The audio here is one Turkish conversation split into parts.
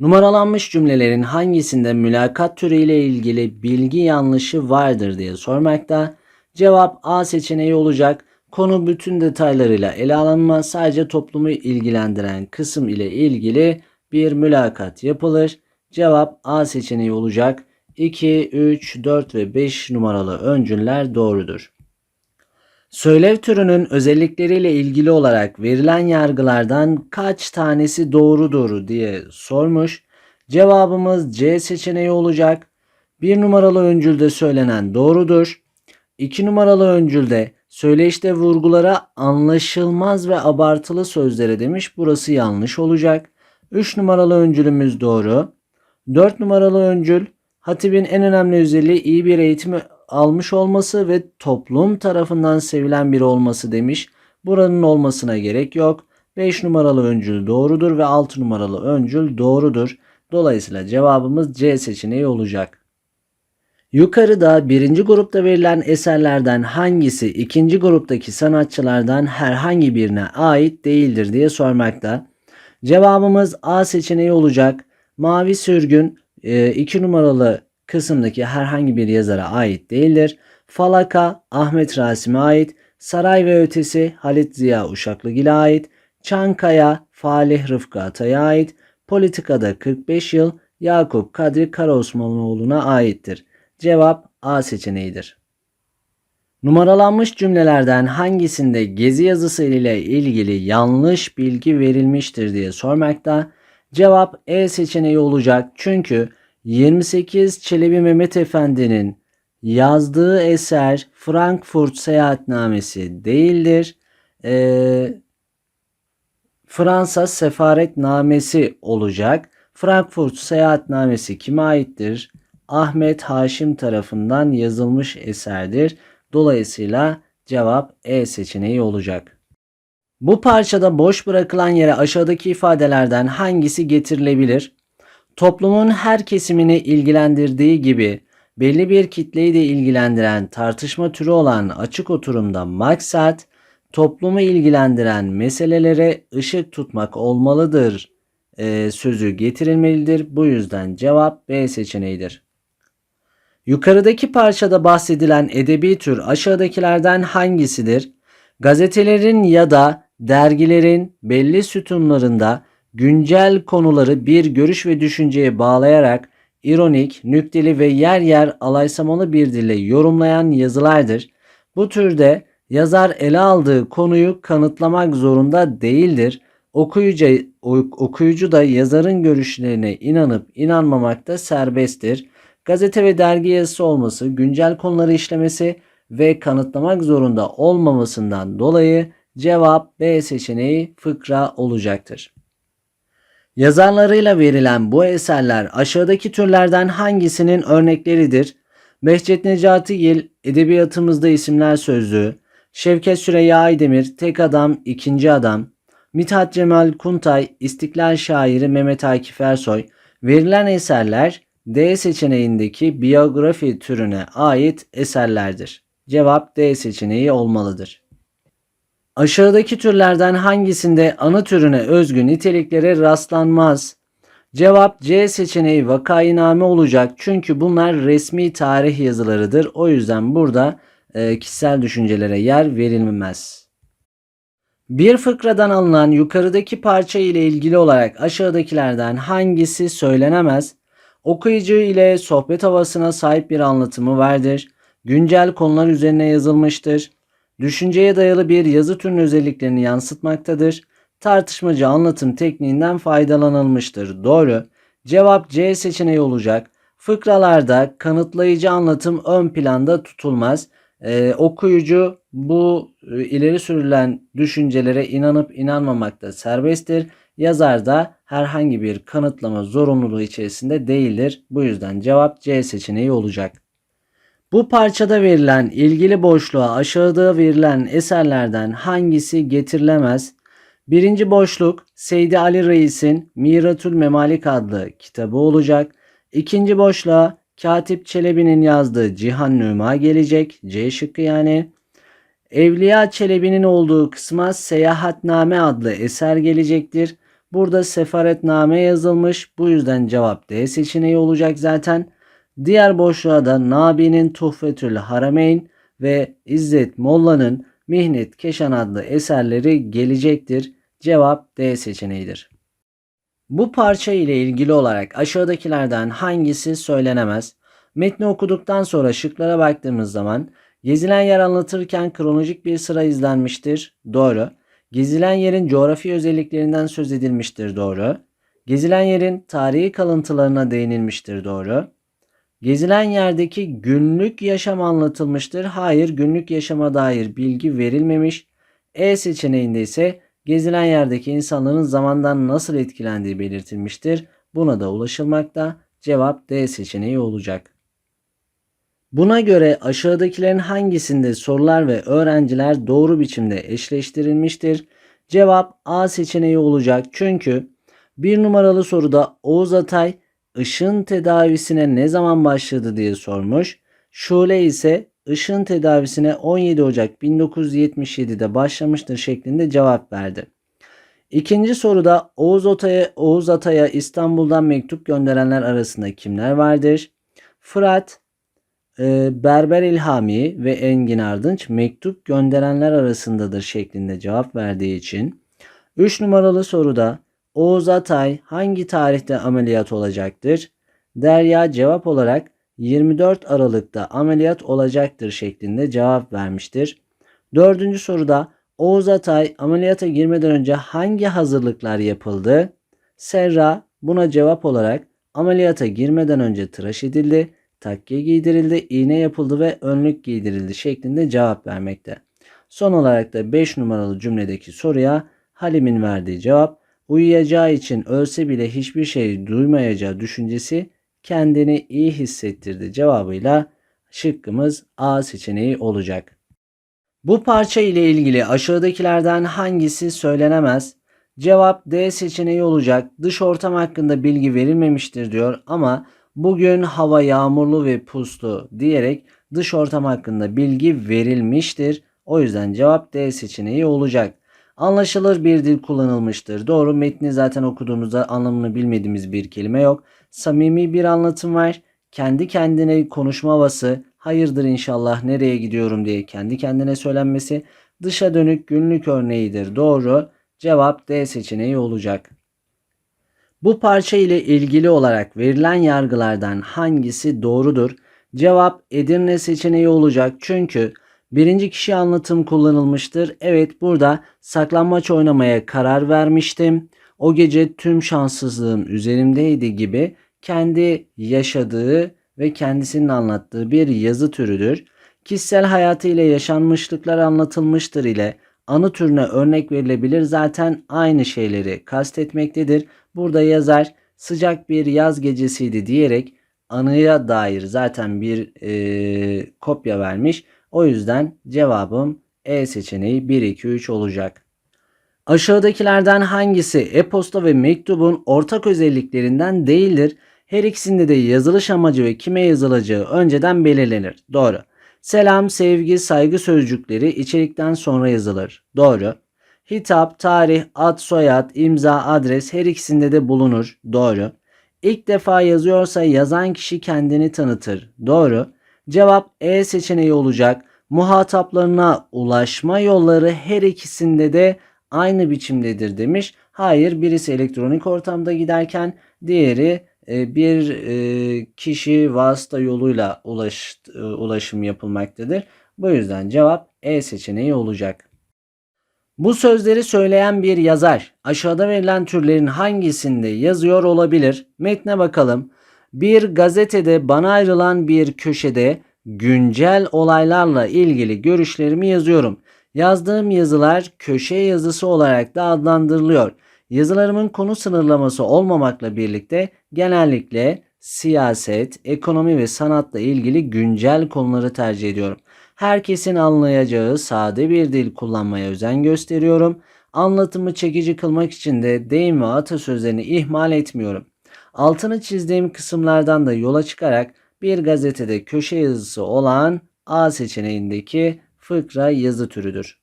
Numaralanmış cümlelerin hangisinde mülakat türü ile ilgili bilgi yanlışı vardır diye sormakta. Cevap A seçeneği olacak. Konu bütün detaylarıyla ele alınmaz. Sadece toplumu ilgilendiren kısım ile ilgili bir mülakat yapılır. Cevap A seçeneği olacak. 2, 3, 4 ve 5 numaralı öncüller doğrudur. Söylev türünün özellikleriyle ilgili olarak verilen yargılardan kaç tanesi doğrudur diye sormuş. Cevabımız C seçeneği olacak. Bir numaralı öncülde söylenen doğrudur. İki numaralı öncülde söyleşte vurgulara anlaşılmaz ve abartılı sözlere demiş. Burası yanlış olacak. 3 numaralı öncülümüz doğru. 4 numaralı öncül hatibin en önemli özelliği iyi bir eğitimi almış olması ve toplum tarafından sevilen biri olması demiş. Buranın olmasına gerek yok. 5 numaralı öncül doğrudur ve 6 numaralı öncül doğrudur. Dolayısıyla cevabımız C seçeneği olacak. Yukarıda birinci grupta verilen eserlerden hangisi ikinci gruptaki sanatçılardan herhangi birine ait değildir diye sormakta. Cevabımız A seçeneği olacak. Mavi Sürgün 2 numaralı kısımdaki herhangi bir yazara ait değildir. Falaka Ahmet Rasim'e ait. Saray ve Ötesi Halit Ziya Uşaklıgil'e ait. Çankaya Falih Rıfkı Atay'a ait. Politikada 45 yıl Yakup Kadri Karaosmanoğlu'na aittir. Cevap A seçeneğidir. Numaralanmış cümlelerden hangisinde gezi yazısı ile ilgili yanlış bilgi verilmiştir diye sormakta. Cevap E seçeneği olacak. Çünkü 28 Çelebi Mehmet Efendi'nin yazdığı eser Frankfurt Seyahatnamesi değildir. Ee, Fransa Sefaretnamesi olacak. Frankfurt Seyahatnamesi kime aittir? Ahmet Haşim tarafından yazılmış eserdir. Dolayısıyla cevap E seçeneği olacak. Bu parçada boş bırakılan yere aşağıdaki ifadelerden hangisi getirilebilir? Toplumun her kesimini ilgilendirdiği gibi belli bir kitleyi de ilgilendiren tartışma türü olan açık oturumda maksat toplumu ilgilendiren meselelere ışık tutmak olmalıdır e, sözü getirilmelidir. Bu yüzden cevap B seçeneğidir. Yukarıdaki parçada bahsedilen edebi tür aşağıdakilerden hangisidir? Gazetelerin ya da dergilerin belli sütunlarında güncel konuları bir görüş ve düşünceye bağlayarak ironik, nükteli ve yer yer alaysamalı bir dille yorumlayan yazılardır. Bu türde yazar ele aldığı konuyu kanıtlamak zorunda değildir. Okuyucu, okuyucu da yazarın görüşlerine inanıp inanmamakta serbesttir. Gazete ve dergi yazısı olması, güncel konuları işlemesi ve kanıtlamak zorunda olmamasından dolayı cevap B seçeneği fıkra olacaktır. Yazarlarıyla verilen bu eserler aşağıdaki türlerden hangisinin örnekleridir? Behçet Necati Yel, Edebiyatımızda isimler Sözlüğü, Şevket Süreyya Aydemir, Tek Adam, İkinci Adam, Mithat Cemal Kuntay, İstiklal Şairi Mehmet Akif Ersoy, verilen eserler D seçeneğindeki biyografi türüne ait eserlerdir. Cevap D seçeneği olmalıdır. Aşağıdaki türlerden hangisinde ana türüne özgü niteliklere rastlanmaz? Cevap C seçeneği vakainame olacak çünkü bunlar resmi tarih yazılarıdır. O yüzden burada e, kişisel düşüncelere yer verilmez. Bir fıkradan alınan yukarıdaki parça ile ilgili olarak aşağıdakilerden hangisi söylenemez? Okuyucu ile sohbet havasına sahip bir anlatımı vardır. Güncel konular üzerine yazılmıştır. Düşünceye dayalı bir yazı türünün özelliklerini yansıtmaktadır. Tartışmacı anlatım tekniğinden faydalanılmıştır. Doğru. Cevap C seçeneği olacak. Fıkralarda kanıtlayıcı anlatım ön planda tutulmaz. Ee, okuyucu bu e, ileri sürülen düşüncelere inanıp inanmamakta serbesttir. Yazar da herhangi bir kanıtlama zorunluluğu içerisinde değildir. Bu yüzden cevap C seçeneği olacak. Bu parçada verilen ilgili boşluğa aşağıda verilen eserlerden hangisi getirilemez? Birinci boşluk Seydi Ali Reis'in Miratül Memalik adlı kitabı olacak. İkinci boşluğa Katip Çelebi'nin yazdığı Cihan Nüma gelecek. C şıkkı yani. Evliya Çelebi'nin olduğu kısma Seyahatname adlı eser gelecektir. Burada sefaretname yazılmış. Bu yüzden cevap D seçeneği olacak zaten. Diğer boşluğa da Nabi'nin Tuhfetül Harameyn ve İzzet Molla'nın Mihnet Keşan adlı eserleri gelecektir. Cevap D seçeneğidir. Bu parça ile ilgili olarak aşağıdakilerden hangisi söylenemez? Metni okuduktan sonra şıklara baktığımız zaman gezilen yer anlatırken kronolojik bir sıra izlenmiştir. Doğru. Gezilen yerin coğrafi özelliklerinden söz edilmiştir. Doğru. Gezilen yerin tarihi kalıntılarına değinilmiştir. Doğru. Gezilen yerdeki günlük yaşam anlatılmıştır. Hayır, günlük yaşama dair bilgi verilmemiş. E seçeneğinde ise gezilen yerdeki insanların zamandan nasıl etkilendiği belirtilmiştir. Buna da ulaşılmakta. Cevap D seçeneği olacak. Buna göre aşağıdakilerin hangisinde sorular ve öğrenciler doğru biçimde eşleştirilmiştir? Cevap A seçeneği olacak. Çünkü bir numaralı soruda Oğuz Atay ışın tedavisine ne zaman başladı diye sormuş. Şule ise ışın tedavisine 17 Ocak 1977'de başlamıştır şeklinde cevap verdi. İkinci soruda Oğuz Atay'a, Oğuz Atay'a İstanbul'dan mektup gönderenler arasında kimler vardır? Fırat, e, Berber İlhami ve Engin Ardınç mektup gönderenler arasındadır şeklinde cevap verdiği için 3 numaralı soruda Oğuz Atay hangi tarihte ameliyat olacaktır? Derya cevap olarak 24 Aralık'ta ameliyat olacaktır şeklinde cevap vermiştir. Dördüncü soruda Oğuz Atay ameliyata girmeden önce hangi hazırlıklar yapıldı? Serra buna cevap olarak ameliyata girmeden önce tıraş edildi, takke giydirildi, iğne yapıldı ve önlük giydirildi şeklinde cevap vermekte. Son olarak da 5 numaralı cümledeki soruya Halim'in verdiği cevap uyuyacağı için ölse bile hiçbir şey duymayacağı düşüncesi kendini iyi hissettirdi cevabıyla şıkkımız A seçeneği olacak. Bu parça ile ilgili aşağıdakilerden hangisi söylenemez? Cevap D seçeneği olacak. Dış ortam hakkında bilgi verilmemiştir diyor ama bugün hava yağmurlu ve puslu diyerek dış ortam hakkında bilgi verilmiştir. O yüzden cevap D seçeneği olacak. Anlaşılır bir dil kullanılmıştır. Doğru metni zaten okuduğumuzda anlamını bilmediğimiz bir kelime yok. Samimi bir anlatım var. Kendi kendine konuşma havası, hayırdır inşallah nereye gidiyorum diye kendi kendine söylenmesi dışa dönük günlük örneğidir. Doğru. Cevap D seçeneği olacak. Bu parça ile ilgili olarak verilen yargılardan hangisi doğrudur? Cevap Edirne seçeneği olacak. Çünkü birinci kişi anlatım kullanılmıştır. Evet burada saklanmaç oynamaya karar vermiştim. O gece tüm şanssızlığım üzerimdeydi gibi kendi yaşadığı ve kendisinin anlattığı bir yazı türüdür. Kişisel hayatı ile yaşanmışlıklar anlatılmıştır ile anı türüne örnek verilebilir zaten aynı şeyleri kastetmektedir. Burada yazar sıcak bir yaz gecesiydi diyerek anıya dair zaten bir e, kopya vermiş. O yüzden cevabım E seçeneği 1, 2, 3 olacak. Aşağıdakilerden hangisi e-posta ve mektubun ortak özelliklerinden değildir? Her ikisinde de yazılış amacı ve kime yazılacağı önceden belirlenir. Doğru. Selam, sevgi, saygı sözcükleri içerikten sonra yazılır. Doğru. Hitap, tarih, ad, soyad, imza, adres her ikisinde de bulunur. Doğru. İlk defa yazıyorsa yazan kişi kendini tanıtır. Doğru. Cevap E seçeneği olacak. Muhataplarına ulaşma yolları her ikisinde de aynı biçimdedir demiş. Hayır birisi elektronik ortamda giderken diğeri e, bir e, kişi vasıta yoluyla e, ulaşım yapılmaktadır. Bu yüzden cevap E seçeneği olacak. Bu sözleri söyleyen bir yazar aşağıda verilen türlerin hangisinde yazıyor olabilir? Metne bakalım. Bir gazetede bana ayrılan bir köşede güncel olaylarla ilgili görüşlerimi yazıyorum. Yazdığım yazılar köşe yazısı olarak da adlandırılıyor. Yazılarımın konu sınırlaması olmamakla birlikte genellikle siyaset, ekonomi ve sanatla ilgili güncel konuları tercih ediyorum. Herkesin anlayacağı sade bir dil kullanmaya özen gösteriyorum. Anlatımı çekici kılmak için de deyim ve atasözlerini ihmal etmiyorum. Altını çizdiğim kısımlardan da yola çıkarak bir gazetede köşe yazısı olan A seçeneğindeki fıkra yazı türüdür.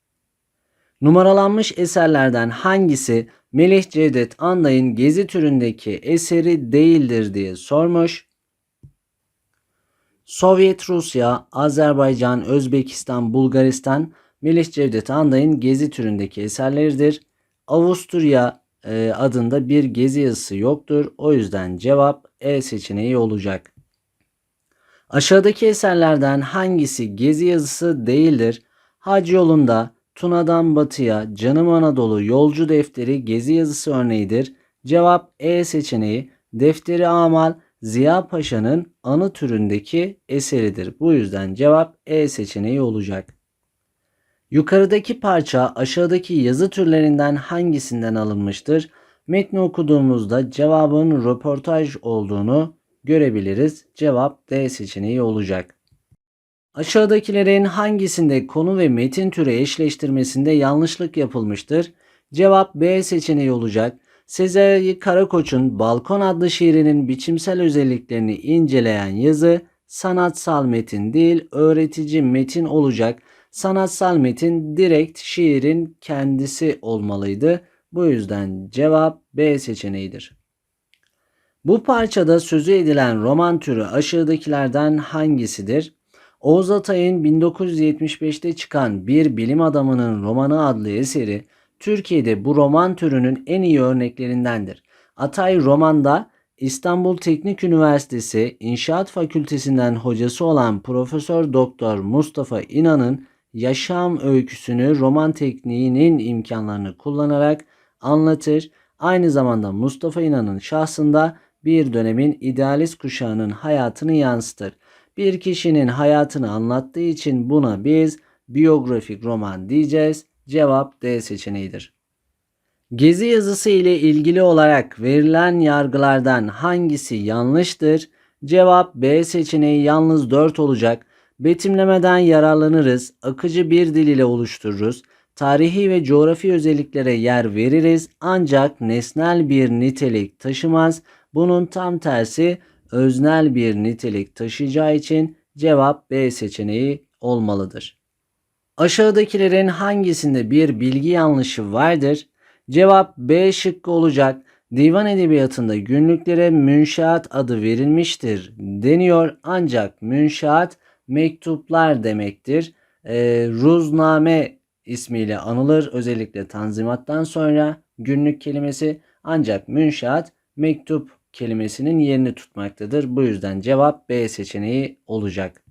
Numaralanmış eserlerden hangisi Melih Cevdet Anday'ın Gezi türündeki eseri değildir diye sormuş. Sovyet Rusya, Azerbaycan, Özbekistan, Bulgaristan Melih Cevdet Anday'ın Gezi türündeki eserleridir. Avusturya e, adında bir gezi yazısı yoktur. O yüzden cevap E seçeneği olacak. Aşağıdaki eserlerden hangisi gezi yazısı değildir? Hac yolunda Tuna'dan Batı'ya Canım Anadolu Yolcu Defteri gezi yazısı örneğidir. Cevap E seçeneği. Defteri Amal Ziya Paşa'nın anı türündeki eseridir. Bu yüzden cevap E seçeneği olacak. Yukarıdaki parça aşağıdaki yazı türlerinden hangisinden alınmıştır? Metni okuduğumuzda cevabın röportaj olduğunu görebiliriz. Cevap D seçeneği olacak. Aşağıdakilerin hangisinde konu ve metin türü eşleştirmesinde yanlışlık yapılmıştır? Cevap B seçeneği olacak. Sezai Karakoç'un Balkon adlı şiirinin biçimsel özelliklerini inceleyen yazı sanatsal metin değil öğretici metin olacak. Sanatsal metin direkt şiirin kendisi olmalıydı. Bu yüzden cevap B seçeneğidir. Bu parçada sözü edilen roman türü aşağıdakilerden hangisidir? Oğuz Atay'ın 1975'te çıkan Bir Bilim Adamının Romanı adlı eseri Türkiye'de bu roman türünün en iyi örneklerindendir. Atay romanda İstanbul Teknik Üniversitesi İnşaat Fakültesinden hocası olan Profesör Doktor Mustafa İnan'ın yaşam öyküsünü roman tekniğinin imkanlarını kullanarak anlatır. Aynı zamanda Mustafa İnan'ın şahsında bir dönemin idealist kuşağının hayatını yansıtır. Bir kişinin hayatını anlattığı için buna biz biyografik roman diyeceğiz. Cevap D seçeneğidir. Gezi yazısı ile ilgili olarak verilen yargılardan hangisi yanlıştır? Cevap B seçeneği yalnız 4 olacak. Betimlemeden yararlanırız, akıcı bir dil ile oluştururuz, tarihi ve coğrafi özelliklere yer veririz ancak nesnel bir nitelik taşımaz. Bunun tam tersi öznel bir nitelik taşıyacağı için cevap B seçeneği olmalıdır. Aşağıdakilerin hangisinde bir bilgi yanlışı vardır? Cevap B şıkkı olacak. Divan edebiyatında günlüklere münşaat adı verilmiştir deniyor ancak münşaat mektuplar demektir. E, ruzname ismiyle anılır özellikle tanzimattan sonra günlük kelimesi ancak münşaat mektup kelimesinin yerini tutmaktadır. Bu yüzden cevap B seçeneği olacak.